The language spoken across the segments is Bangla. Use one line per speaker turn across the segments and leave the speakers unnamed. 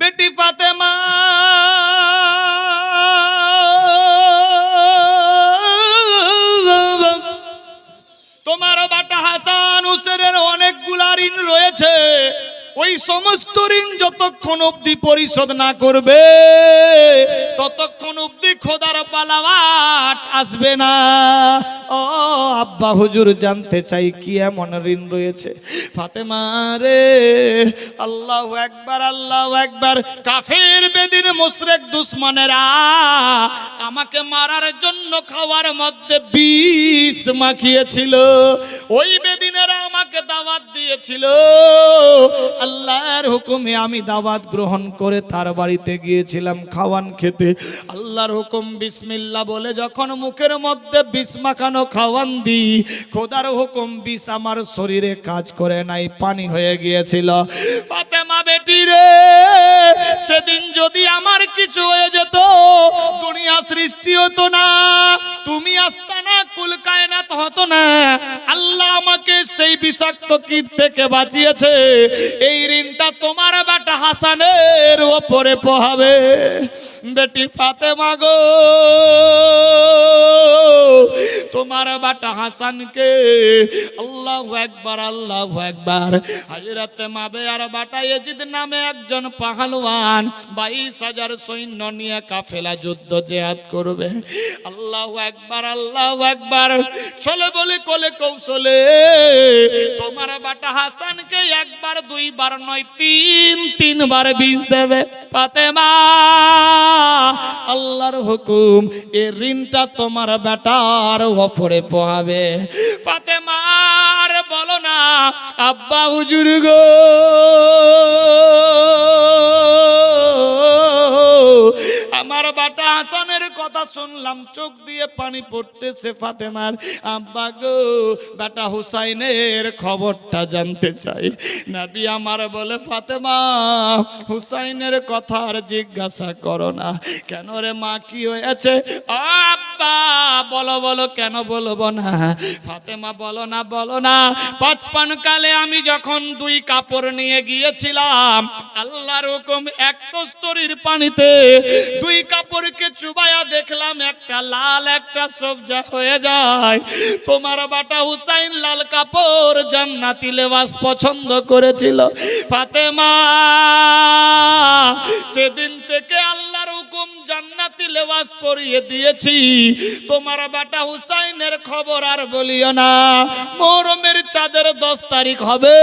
বেটি ফাতেমা। তোমার বাটা হাসান হুসেনের অনেকগুলা ঋণ রয়েছে। ওই সমস্ত ঋণ যতক্ষণ অবধি পরিশোধ না করবে, ততক্ষণ অবধি খোদার পালাওয়াট আসবে না। ও আব্বা, হুজুর, জানতে চাই কি এমন ঋণ রয়েছে? ফাতেমা রে, আল্লাহ একবার আল্লাহ একবার। কাফের, বেদিন, মুশরেক, দুশ্মনেরা আমাকে মারার জন্য খাওয়ার মধ্যে বিষ মাখিয়েছিল। ওই বেদিনেরা আমাকে দাওয়াত দিয়েছিল। আল্লাহর হুকুমে আমি দাওয়াত গ্রহণ করে তার বাড়িতে গিয়েছিলাম খাওয়ান খেতে। আল্লাহর হুকুম বিসমিল্লা বলে যখন মুখের মধ্যে বিষ মাখানো খাওয়ান দি খোদার হুকুম বিষ আমার শরীরে কাজ করে নাই, পানি হয়ে গিয়েছিল। ফাতেমা বেটি রে, সেদিন যদি আমার কিছু হয়ে যেত, দুনিয়া সৃষ্টি হতো না, তুমি আসতা না, কুল কায়নাত হতো না। আল্লাহ আমাকে সেই বিষাক্ত কীট থেকে বাঁচিয়েছে, এই ঋণটা তোমার বেটা হাসানের ওপরে পোহাবে। বেটি ফাতেমা গো তোমার বাটা হাসানকে আল্লাহ একবার আল্লাহ একবার মাবে আর বাটা এজিদ নামে একজন পাহালওয়ান বাইশ হাজার সৈন্য নিয়ে কাফেলা যুদ্ধ করবে। আল্লাহ একবার আল্লাহ একবার চলে বলে কোলে কৌশলে, তোমার বাটা হাসানকে একবার, দুইবার নয়, তিন, তিনবার বীজ দেবে। ফাতেমা, আল্লাহর হুকুম এ ঋণটা তোমার বেটার ওপরে পোহাবে। ফাতেমার বলো না, আব্বা হুজুর গো। আমার বাটা হাসানের কথা শুনলাম, চোখ দিয়ে পানি পড়তেছে ফাতেমার। আব্বা গো, বেটা হুসাইনের খবরটা জানতে চাই। নাবি আমার বলে, ফাতেমা, হুসাইনের কথা আর জিজ্ঞাসা করো না। কেন রে মা, কি হয়েছে? আব্বা বলো বলো, কেন বলব না? ফাতেমা, বলো না বলো না। পাঁচপান কালে আমি যখন দুই কাপড় নিয়ে গিয়েছিলাম, আল্লাহর হুকুম, এক তস্তরির পানিতে দুই কাপড়কে চুবায়া দেখলাম, একটা লাল, একটা সবজা হয়ে যায়। তোমার বাটা হুসাইন লাল কাপড় জান্নাতি লেবাস পছন্দ করেছিল। ফাতেমা, সেদিন থেকে আল্লাহর হুকুম জান্নাতি লেবাস পরিয়ে দিয়েছি। তোমার বাটা হুসাইনের খবর আর বলিও না। মরমের চাঁদের দশ তারিখ হবে।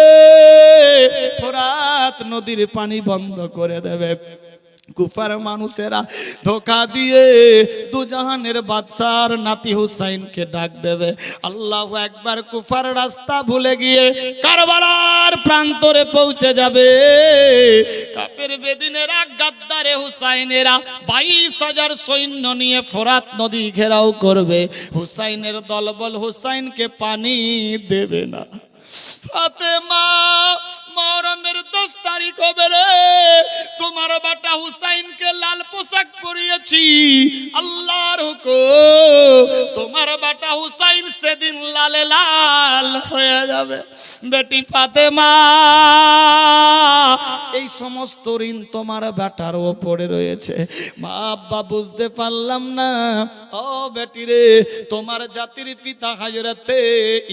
ফোরাত নদীর পানি বন্ধ করে দেবে। কুফার মানুষেরা ধোকা দিয়ে দুজাহানের বাদশার নাতি হুসাইনকে ডাক দেবে। আল্লাহ একবার কুফার রাস্তা ভুলে গিয়ে কারবালার প্রান্তরে পৌঁছে যাবে। কাফের বেদিনেরা, গাদ্দারে হুসাইনেরা বাইশ হাজার সৈন্য নিয়ে ফোরাত নদী ঘেরাও করবে। হুসাইনের দলবল হুসাইনকে পানি দেবে না। ফাতেমা মহরমের দশ তারিখ হবে পরিয়েছি আল্লাহর কো তোমার বাটা হুসাইন সেদিন লালে লাল হয়ে যাবে। বেটি ফাতেমা, এই সমস্ত ঋণ তোমার বেটার ওপরে রয়েছে। মা বুঝতে পারলাম না, ও বেটি রে, তোমার জাতির পিতা হাজরতে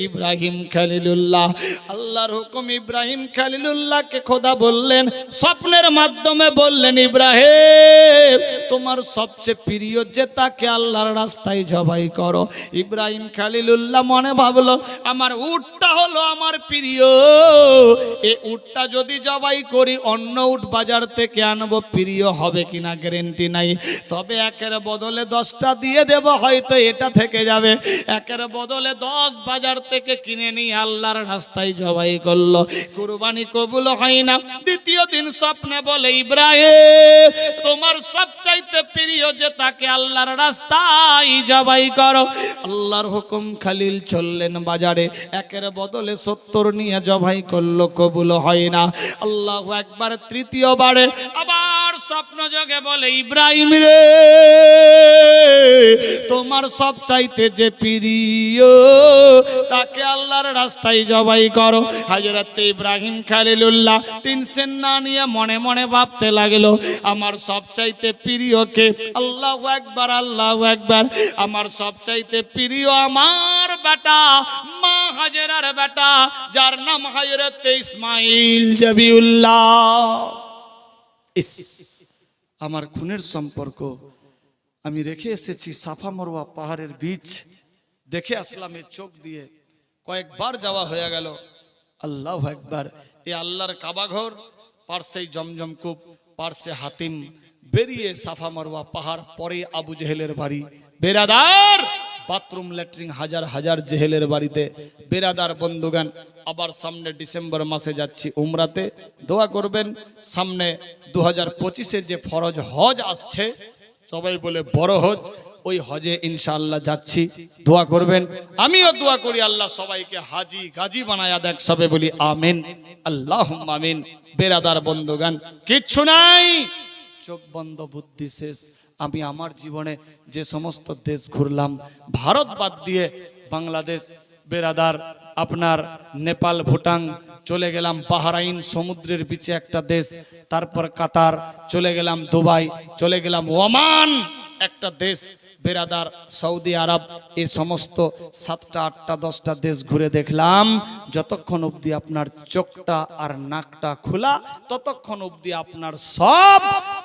ইব্রাহিম খালিলুল্লাহ। আল্লাহর হুকুম ইব্রাহিম খালিলুল্লাহকে খোদা বললেন, স্বপ্নের মাধ্যমে বললেন, ইব্রাহিম, তোমার সবচেয়ে প্রিয় যে তাকে আল্লাহর রাস্তায় জবাই করো। ইব্রাহিম খালিলুল্লাহ মনে ভাবলো, আমার উটটা হলো আমার প্রিয়। এ উটটা যদি জবাই করি, অন্য উট বাজার থেকে আনব, প্রিয় হবে কিনা গ্যারেন্টি নাই। তবে একের বদলে দশটা দিয়ে দেব, হয়তো এটা থেকে যাবে। একের বদলে দশ বাজার থেকে কিনে নিয়ে আল্লাহর রাস্তায় জবাই করল। কুরবানি কবুল হয় না। দ্বিতীয় দিন স্বপ্নে বলে, ইব্রাহিম, তোমার সবচাইতে প্রিয় যে তাকে আল্লাহর রাস্তায় জবাই করো। আল্লাহর হুকুম খালিল চললেন বাজারে। একের বদলে সত্তর নিয়ে জবাই করল, কবুল হয় না। আল্লাহ একবার তৃতীয়বারে আবার স্বপ্ন যোগে বলে, ইব্রাহিম রে, তোমার সব চাইতে যে প্রিয়, তাকে আল্লাহর রাস্তায় জবাই করো। হাজরত ইব্রাহিম খালিলুল্লাহ টেনশন না নিয়ে মনে মনে ভাবতে লাগল, আমার সব চাইতে প্রিয়কে আল্লাহ একবার আল্লাহ একবার আমার সব চাইতে প্রিয় আমার বেটা, মা হাজেরার বেটা, যার নাম হাজরত ইসমাইল জবিউল্লাহ। ইস, আমার খুনের সম্পর্ক। আমি রেখে এসেছি সাফা মরুয়া পাহাড়ের বীচ। দেখে আসলাম এই চোখ দিয়ে কয়েকবার যাওয়া হয়ে গেল। আল্লাহ একবার এ আল্লাহর কাবাঘর পার্শ্বেই জমজম কূপ পার্শ্বে হাতিম। বেরিয়ে সাফা মরুয়া পাহাড়, পরে আবু জেহেলের বাড়ি। বেরাদার! বাথরুম ল্যাট্রিন হাজার হাজার জেহেলের বাড়িতে, বেরাদার বন্ধুগান আবার সামনে ডিসেম্বর মাসে যাচ্ছি উমরাতে। দোয়া করবেন, সামনে দু হাজার যে ফরজ হজ আসছে, সবাই বলে বড় হজ, ওই হজে ইনশাআল্লাহ যাচ্ছি। দোয়া করবেন, আমিও দোয়া করি আল্লাহ সবাইকে হাজি গাজী বানায়া দেখ, সবে বলি আমিন আল্লাহ আমিন। বেরাদার বন্ধুগান কিচ্ছু নাই চোখ বন্ধ, বুদ্ধি শেষ। আমি আমার জীবনে যে সমস্ত দেশ ঘুরলাম, ভারত বাদ দিয়ে বাংলাদেশ, বেরাদার, আপনার নেপাল, ভুটান, চলে গেলাম বাহরাইন, সমুদ্রের বিচে একটা দেশ, তারপর কাতার, চলে গেলাম দুবাই, চলে গেলাম ওমান, একটা দেশ, বেরাদার, সৌদি আরব, এই সমস্ত সাতটা, আটটা, দশটা দেশ ঘুরে দেখলাম। যতক্ষণ অবধি আপনার চোখটা আর নাকটা খোলা, ততক্ষণ অবধি আপনার সব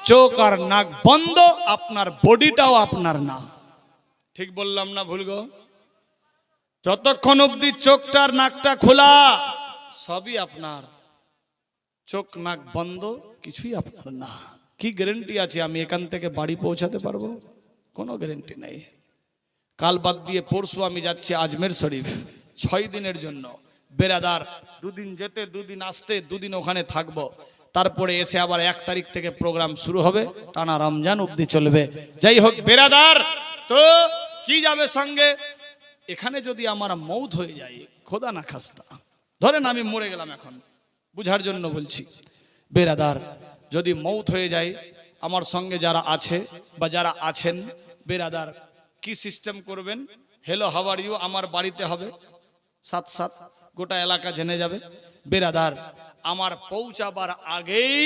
চোখ আর নাক বন্ধ, আপনার বডিটাও আপনার না। ঠিক বললাম না ভুল গো? যতক্ষণ অবধি চোখটা আর নাকটা খোলা, সবই আপনার। চোখ, নাক বন্ধ, কিছুই আপনার না। কি গ্যারেন্টি আছে আমি এখান থেকে বাড়ি পৌঁছাতে পারব? কোনো গ্যারেন্টি নেই। কাল বাদ দিয়ে পরশু আমি যাচ্ছি আজমের শরীফ, ছয় দিনের জন্য। বেরাদার দুদিন যেতে, দুদিন আসতে, দুদিন ওখানে থাকব। তারপরে এসে আবার এক তারিখ থেকে প্রোগ্রাম শুরু হবে, টানা রমজান অবধি চলবে। যাই হোক, বেরাদার, তো কি যাবে সঙ্গে? এখানে যদি আমার মৌত হয়ে যায়, খোদা না খাস্তা। ধরেন আমি মরে গেলাম এখন, বুঝার জন্য বলছি। বেরাদার, যদি মৌত হয়ে যায়, আমার সঙ্গে যারা আছে বা যারা আছেন, বেরাদার, কি সিস্টেম করবেন? হ্যালো হাওয়ার ইউ আমার বাড়িতে হবে। সাত সাত, গোটা এলাকা জেনে যাবে। বেরাদার আমার পৌঁছাবার আগেই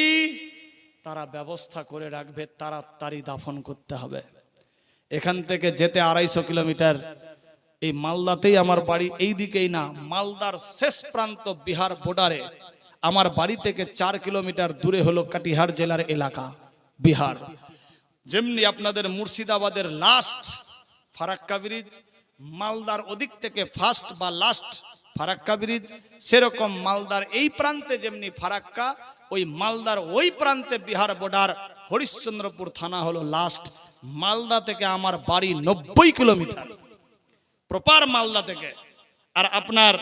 তারা ব্যবস্থা করে রাখবে, তাড়াতাড়ি দাফন করতে হবে। এখান থেকে যেতে আড়াইশো কিলোমিটার। এই মালদাতেই আমার বাড়ি এই দিকেই না, মালদার শেষ প্রান্ত বিহার বর্ডারে আমার বাড়ি থেকে চার কিলোমিটার দূরে হলো কাটিহার জেলার এলাকা, বিহার। যেমনি আপনাদের মুর্শিদাবাদের লাস্ট ফারাক্কা ব্রিজ মালদার ওদিক থেকে ফার্স্ট বা লাস্ট ফারাক্কা ব্রিজ, সেরকম মালদার এই প্রান্তে যেমনি ফারাক্কা, ওই মালদার ওই প্রান্তে বিহার বর্ডার, হরিশ্চন্দ্রপুর থানা হলো লাস্ট মালদা থেকে আমার বাড়ি নব্বই কিলোমিটার। প্রপার মালদা থেকে। আর আপনার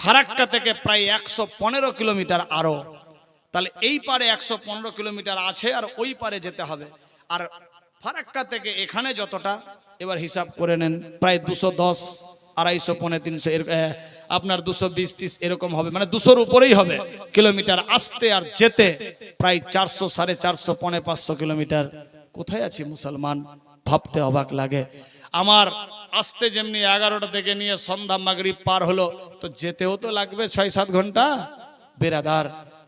ফারাক্কা থেকে প্রায় একশো পনেরো কিলোমিটার আরও তাহলে এই পারে একশো পনেরো কিলোমিটার আছে আর ওই পারে যেতে হবে। আর ফারাক্কা থেকে এখানে যতটা, এবার হিসাব করে নেন, প্রায় দুশো দশ। আড়াইশো পৌনে তিনশো, এর- আপনার দুশো বিশ, তিরিশ, এরকম হবে। মানে দুশোর উপরেই হবে। কিলোমিটার আসতে আর যেতে প্রায় চারশো, সাড়ে চারশো, পৌনে পাঁচশো কিলোমিটার। কোথায় আছি মুসলমান? ভাবতে অবাক লাগে। আমার আসতে যেমনি এগারোটা থেকে নিয়ে সন্ধ্যা মাগরিব পার হলো, তো যেতেও তো লাগবে ছয় সাত ঘণ্টা। বেরাদার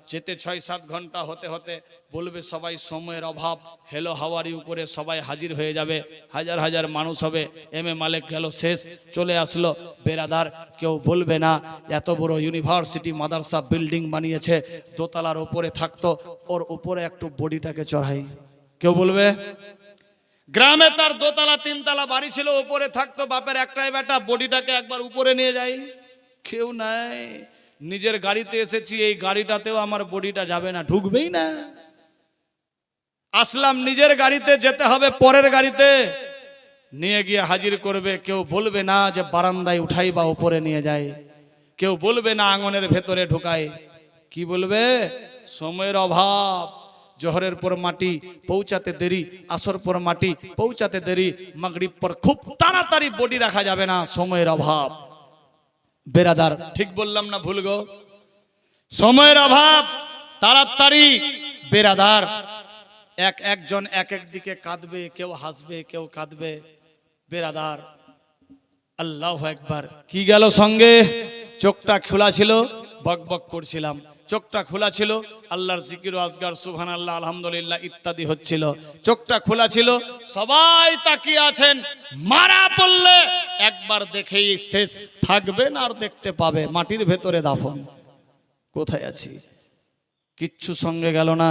যেতে ছয় সাত ঘণ্টা হতে হতে বলবে সবাই সময়ের অভাব। হেলো হাওয়ারি উপরে সবাই হাজির হয়ে যাবে। হাজার হাজার মানুষ হবে। এম এ মালিক গেল শেষ। চলে আসলো বেরাদার কেউ বলবে না, এত বড় ইউনিভার্সিটি মাদ্রাসা বিল্ডিং বানিয়েছে, দোতলার উপরে থাকতো, ওর উপরে একটু বডিটাকে চড়াই। কেউ বলবে? গ্রামে তার দোতলা তিনতলা বাড়ি ছিল, উপরে থাকতো, বাপের একটাই বেটা, বডিটাকে একবার উপরে নিয়ে যাই। কেউ নাই। নিজের গাড়িতে এসেছি, এই গাড়িটাতেও আমার বডিটা যাবে না, ঢুকবেই না। আসলাম নিজের গাড়িতে, যেতে হবে পরের গাড়িতে। নিয়ে গিয়ে হাজির করবে, কেউ বলবে না যে বারান্দায় উঠাই বা উপরে নিয়ে যায়। কেউ বলবে না আঙনের ভেতরে ঢুকায়। কি বলবে? সময়ের অভাব, জহরের পর মাটি, পৌঁছাতে দেরি, আসর পর মাটি, পৌঁছাতে দেরি, মাগরিব পর খুব তাড়াতাড়ি বডি রাখা যাবে না, সময়ের অভাব। বেরাদার। ঠিক বললাম না ভুল গো। সময়ের অভাব, তাড়াতাড়ি। বেরাদার। এক একজন এক এক দিকে কাঁদবে, কেউ হাসবে, কেউ কাঁদবে। বেরাদার। আল্লাহ একবার। কি গেল সঙ্গে? চোখটা খোলা ছিল। বক বক করছিলাম। চোখটা খোলা ছিল, আল্লাহর জিকির আজগার সুহান আল্লাহ আলহামদুলিল্লাহ ইত্যাদি হচ্ছিল। চোখটা খোলা ছিল, সবাই তাকিয়ে আছেন, মারা পড়লে একবার দেখেই শেষ থাকবেন আর দেখতে পাবে, মাটির ভেতরে দাফন। কোথায় আছি? কিচ্ছু সঙ্গে গেল না,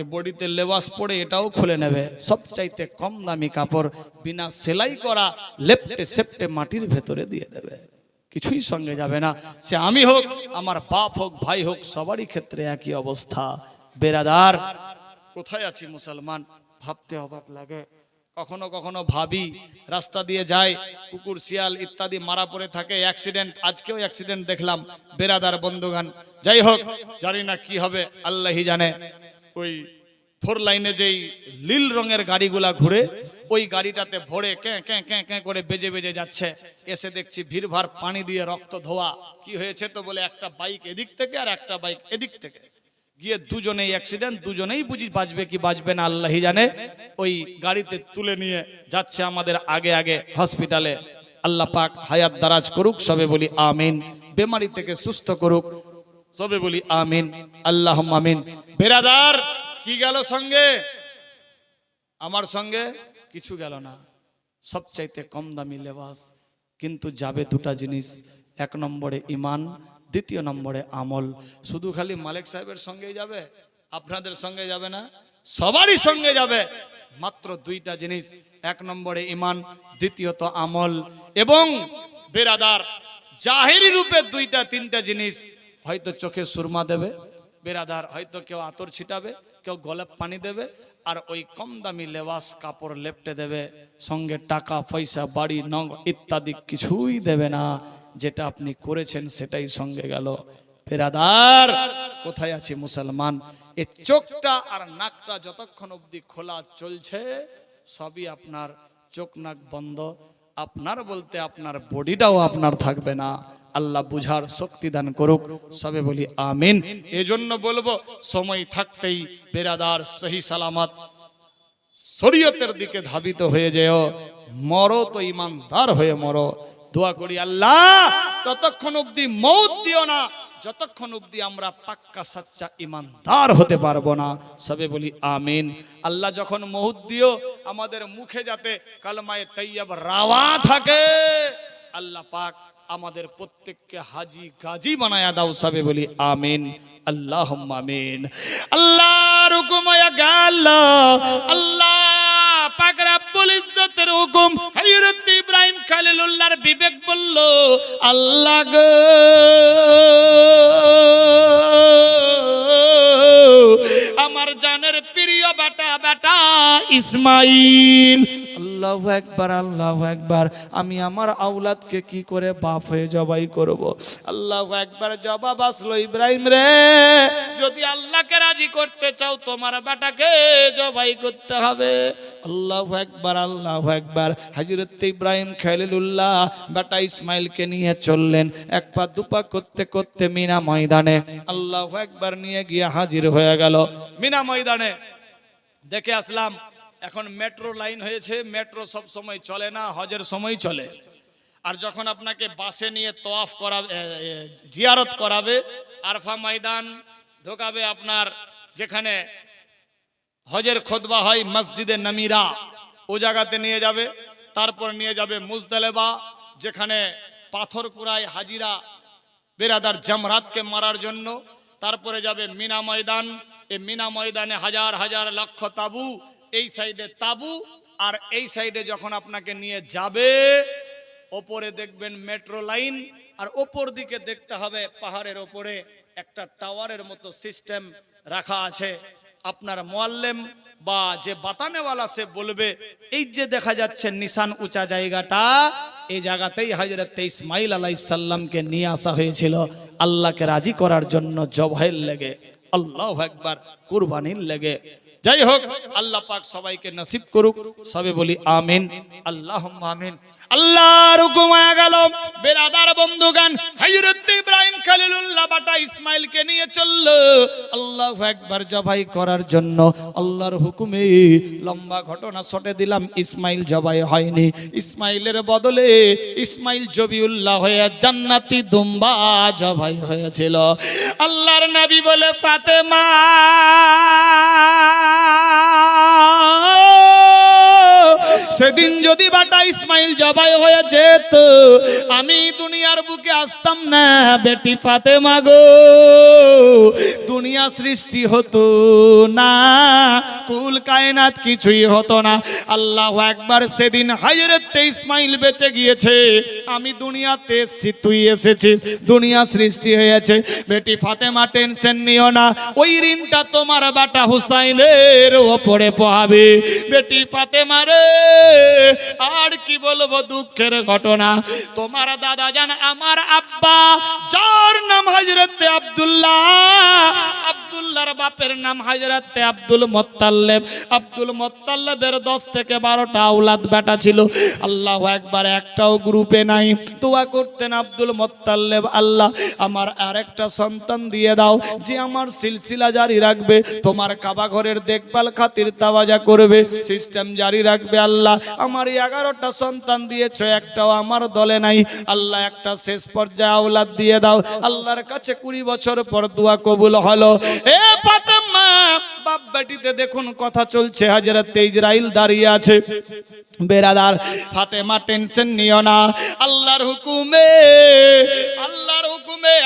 এ বডিতে লেবাস পরে এটাও খুলে নেবে। সবচাইতে কম দামি কাপড় বিনা সেলাই করা লেপটে সেপটে মাটির ভেতরে দিয়ে দেবে। কিছুই সঙ্গে যাবে না। সে আমি হোক, আমার বাপ হোক, ভাই হোক, সবারই ক্ষেত্রে একই অবস্থা। বেরাদার, কোথায় আছি মুসলমান? ভাবতে অবাক লাগে। কখনো কখনো ভাবি, রাস্তা দিয়ে যায় কুকুর, শিয়াল ইত্যাদি মারা পড়ে থাকে অ্যাক্সিডেন্ট আজকেও অ্যাক্সিডেন্ট দেখলাম, বেরাদার বন্ধুগান যাই হোক, জানি না কি হবে আল্লাহি জানে। ওই ফোর লাইনে যেই নীল রঙের গাড়িগুলা ঘুরে ওই গাড়িটাতে ভরে ক্যাঁ ক্যাঁ ক্যাঁ ক্যাঁ করে বেজে বেজে যাচ্ছে। এসে দেখছি ভিড়ভাড় পানি দিয়ে রক্ত ধোয়া। কি হয়েছে তো বলে একটা বাইক এদিক থেকে আর একটা বাইক এদিক থেকে। গিয়ে দুজনেই অ্যাক্সিডেন্ট দুজনেই বুঝি বাঁচবে কি বাঁচবে না আল্লাহই জানে। ওই গাড়িতে তুলে নিয়ে যাচ্ছে আমাদের আগে আগে হসপিটালে আল্লাহ পাক হায়াত দারাজ করুক, সবে বলি আমিন। বেমারি থেকে সুস্থ করুক, সবে বলি আমিন। আল্লাহ আমিন। বেরাদার, কি গেল সঙ্গে? আমার সঙ্গে? কিছু গেল না। সবচাইতে কম দামি লেবাস, কিন্তু যাবে দুটা জিনিস। এক নম্বরে ইমান, দ্বিতীয় নম্বরে আমল। শুধু খালি মালিক সাহেবের সঙ্গেই যাবে? আপনাদের সঙ্গে যাবে না? সবারই সঙ্গে যাবে। মাত্র দুইটা জিনিস, এক নম্বরে ইমান, দ্বিতীয়ত আমল। এবং বেরাদার, জাহেরি রূপে দুইটা, তিনটা জিনিস। হয়তো চোখে সুরমা দেবে, বেরাদার হয়তো কেউ আতর ছিটাবে কেউ গলে পানি দেবে আর ওই কম দামি লেবাস কাপড় লেপটে দেবে, সঙ্গে টাকা, পয়সা, বাড়ি, নগ ইত্যাদি কিছুই দেবে না। যেটা আপনি করেছেন সেটাই সঙ্গে গেল। বেরাদার, কোথায় আছে মুসলমান? এ চোখটা আর নাকটা যতক্ষণ অবধি খোলা চলছে, সবই আপনার চোখ নাক বন্ধ। আপনার বলতে আপনার বডিটাও আপনার থাকবে না। আল্লাহ বুঝার শক্তি দান করুক, সবে বলি আমিন। এজন্য বলব, সময় থাকতেই বেরাদার, সহি সালামত শরীয়তের দিকে ধাবিত হয়ে যেও। মরো তো ইমানদার হয়ে মরো। দোয়া করি আল্লাহ, ততক্ষণ অবধি মৌত দিও না। যতক্ষণ অবধি আমরা পাক্কা সাচ্চা ইমানদার হতে পারব না, সবে বলি আমিন। আল্লাহ যখন মহুদ দিও, আমাদের মুখে যাতে কালমায় তৈয়ব রাওয়া থাকে, আল্লাহ পাক আমাদের প্রত্যেককে হাজি গাজি বানায়া দাও, সবে বলি আমিন। আল্লাহ আমিন। আল্লাহ হুকুময়া গাল। আল্লাহ পাক রাব্বুল ইজ্জতের হুকুম খলিলুল্লাহর বিবেক বলল আল্লাহ গো আমার জানের প্রিয় বেটা বেটা ইসমাইল। আল্লাহ একবার আল্লাহ একবার আমি আমার আউলাদকে কি করে বাপ হয়ে জবাই করব? আল্লাহ একবার জবাব আসলো, ইব্রাহিম রে, যদি আল্লাহকে রাজি করতে চাও, তোমার বেটাকে জবাই করতে হবে। আল্লাহ একবার আল্লাহ একবার হাজরত ইব্রাহিম খেলিলুল্লাহ বেটা ইসমাইলকে নিয়ে চললেন, এক পা দুপা করতে করতে মিনা ময়দানে। আল্লাহ একবার নিয়ে গিয়ে হাজির হয়ে গেল। মিনা ময়দানে দেখে আসলাম এখন মেট্রো লাইন হয়েছে মেট্রো সব সময় চলে না হজের সময় চলে। আর যখন আপনাকে বাসে নিয়ে তোয়াফ এ, এ, জিয়ারত করাবে আরফা ময়দান ঢোকাবে আপনার যেখানে হজের খোদবা হয় মসজিদে নামিরা ও জায়গাতে নিয়ে যাবে। তারপর নিয়ে যাবে মুজদালেবা যেখানে পাথর কুড়ায় হাজিরা বেরাদার জামরাতকে মারার জন্য। তারপরে যাবে মিনা ময়দান এই মিনা ময়দানে হাজার হাজার লক্ষ তাবু এই সাইডে তাবু আর এই সাইডে যখন আপনাকে নিয়ে যাবে, ওপরে দেখবেন মেট্রো লাইন আর ওপর দিকে দেখতে হবে পাহাড়ের ওপরে একটা টাওয়ারের মতো সিস্টেম রাখা আছে। আপনার মোয়াল্লেম বা যে বাতানেওয়ালা সে বলবে, এই যে দেখা যাচ্ছে নিশান উঁচা জায়গাটা এই জায়গাতেই হজরত ইসমাইল আলাই সাল্লামকে নিয়ে আসা হয়েছিল। আল্লাহকে রাজি করার জন্য জবাইল লেগে, আল্লাহ একবার কুরবানির লেগে। যাই হোক আল্লাহ পাক সবাইকে নসিব করুক, সবে বলি আমিন। আল্লাহ আমিন। আল্লাহ হুকুম গেল। বেরাদার বন্ধুগান হাইরে জবাই হয়নি। ইসমাইলের বদলে ইসমাইল জবিউল্লাহ জান্নাতি দুম্বা জবাই হয়েছিল। আল্লাহর নবী বলে, ফাতেমা, সেদিন যদি বাটা ইসমাইল জবাই হয়ে যেত, আমি দুনিয়ার বুকে আসতাম না, বেটি। ফাতেমা গো, দুনিয়া সৃষ্টি হতো না, কুল কায়নাত কিছুই হতো না। আল্লাহ একবার সেদিন হাজরতে ইসমাইল বেঁচে গিয়েছে। আমি দুনিয়াতে এসেছি, তুই এসেছিস, দুনিয়া সৃষ্টি হয়েছে। বেটি ফাতেমা টেনশন নিও না, ওই ঋণটা তোমার বাটা হুসাইনের ওপরে পোহাবে বেটি ফাতেমা রে, আর কি বলব দুঃখের ঘটনা। তোমার দাদা জান, আমার আব্বা যার নাম হজরতে আব্দুল্লাহ। আব্দুল্লাহর বাপের নাম হজরতে আব্দুল মোত্তাল্লেব। আব্দুল মোত্তাল্লেবের দশ থেকে বারোটা আউলাদ বেটা ছিল। আল্লাহ একবার একটাও গ্রুপে নাই। দোয়া করতেন আব্দুল মোত্তাল্লেব, আল্লাহ, আমার আরেকটা সন্তান দিয়ে দাও, যে আমার সিলসিলা জারি রাখবে, তোমার কাবা ঘরের দেখভাল খাতির তাওয়াজা করবে, সিস্টেম জারি রাখবে, আল্লাহ, আমার এগারোটা সন্তান দিয়েছ, একটাও আমার দলে নাই। আল্লাহ, একটা শেষ পর্যায়ে আওলাদ দিয়ে দাও। আল্লাহর কাছে কুড়ি বছর পর দোয়া কবুল হলো। এ বেটিতে দেখুন কথা চলছে দাঁড়িয়ে আছে। টেনশন নিও না আল্লাহর হুকুমে আল্লাহর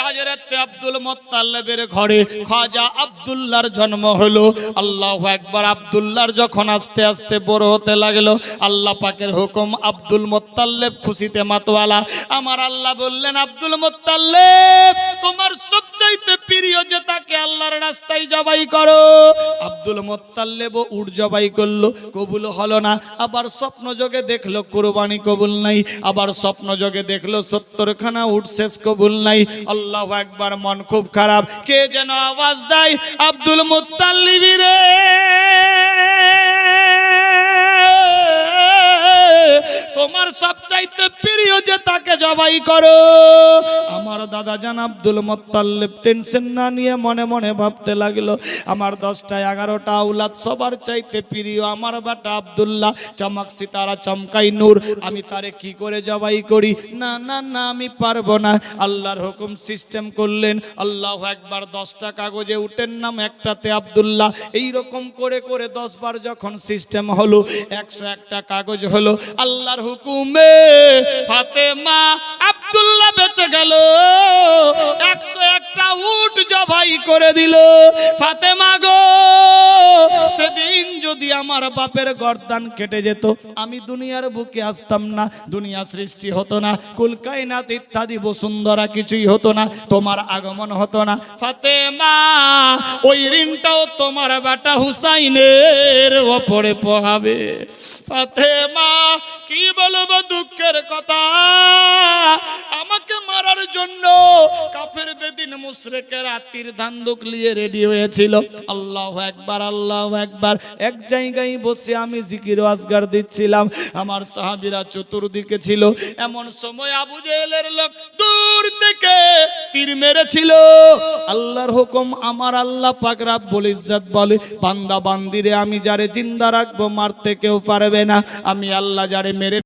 হাজরত আব্দুল মোত্তাল্লেবের ঘরে খাজা আব্দুল্লাহর জন্ম হলো। আল্লাহ একবার আব্দুল্লাহর যখন আস্তে আস্তে বড় হতে লাগল, আল্লাহ পাকের হুকুম, আব্দুল খুশিতে আমার আল্লাহ বললেন, আব্দুল মোত্তাল্লেব তোমার সবচাইতে প্রিয় যে তাকে আল্লাহর রাস্তায় জবাই করো। আব্দুল মোত্তাল্লেব উট জবাই করল, কবুল হলো না। আবার স্বপ্ন যোগে দেখল, কোরবানি কবুল নাই। আবার স্বপ্ন যোগে দেখল, সত্তরখানা উট শেষ কবুল নাই। আল্লাহ একবার মন খুব খারাপ। কে যেন আওয়াজ দেয় আব্দুল মুত্তাল্লিবি রে। তোমার সবচাইতে প্রিয় যে তাকে জবাই করো। আমার দাদা জান আব্দুল মোত্তাল্লিব টেনশন না নিয়ে মনে মনে ভাবতে লাগল, আমার দশটা এগারোটা আউলাদ সবার চাইতে প্রিয় আমার বাটা আব্দুল্লাহ, চমক সিতারা, চমকাই নূর, আমি তারে কি করে জবাই করি? না না না, আমি পারব না। আল্লাহর হুকুম সিস্টেম করলেন, আল্লাহ একবার দশটা কাগজে উঠেন নাম একটাতে আব্দুল্লাহ। এই রকম করে করে দশ বার যখন সিস্টেম হলো, একশো একটা কাগজ হলো, আল্লাহর হুকুমে ফাতেমা আব্দুল্লাহ বেঁচে গেল। একশো একটা উট জবাই করে দিল। ফাতেমা গো, সেদিন যদি আমার বাপের গর্দান কেটে যেত, আমি দুনিয়ার বুকে আসতাম না, দুনিয়া সৃষ্টি হতো না কুলকাইনাত ইত্যাদি বসুন্ধরা কিছুই হতো না, তোমার আগমন হতো না। ফাতেমা, ওই ঋণটাও তোমার বেটা হুসাইনের ওপরে পোহাবে। ফাতেমা কি বলব দুঃখের কথা? আমাকে মারার জন্য কাফের বেদিন মুশরেকের আত্মীর ধান্দুক নিয়ে রেডি হয়েছিল। আল্লাহ একবার আল্লাহ একবার এক জায়গায় বসে আমি জিকির আজগার দিচ্ছিলাম। আমার সাহাবীরা চতুর্দিকে ছিল। এমন সময় আবু জেহেলের লোক দূর থেকে তীর মেরেছিল। আল্লাহর হুকুম, আমার আল্লাহ পাক রাব্বুল ইজ্জত বলে, বান্দা বান্দিরে আমি যারে জিন্দা রাখব মারতে কেউ পারবে না। আমি আল্লাহ যারে মেরে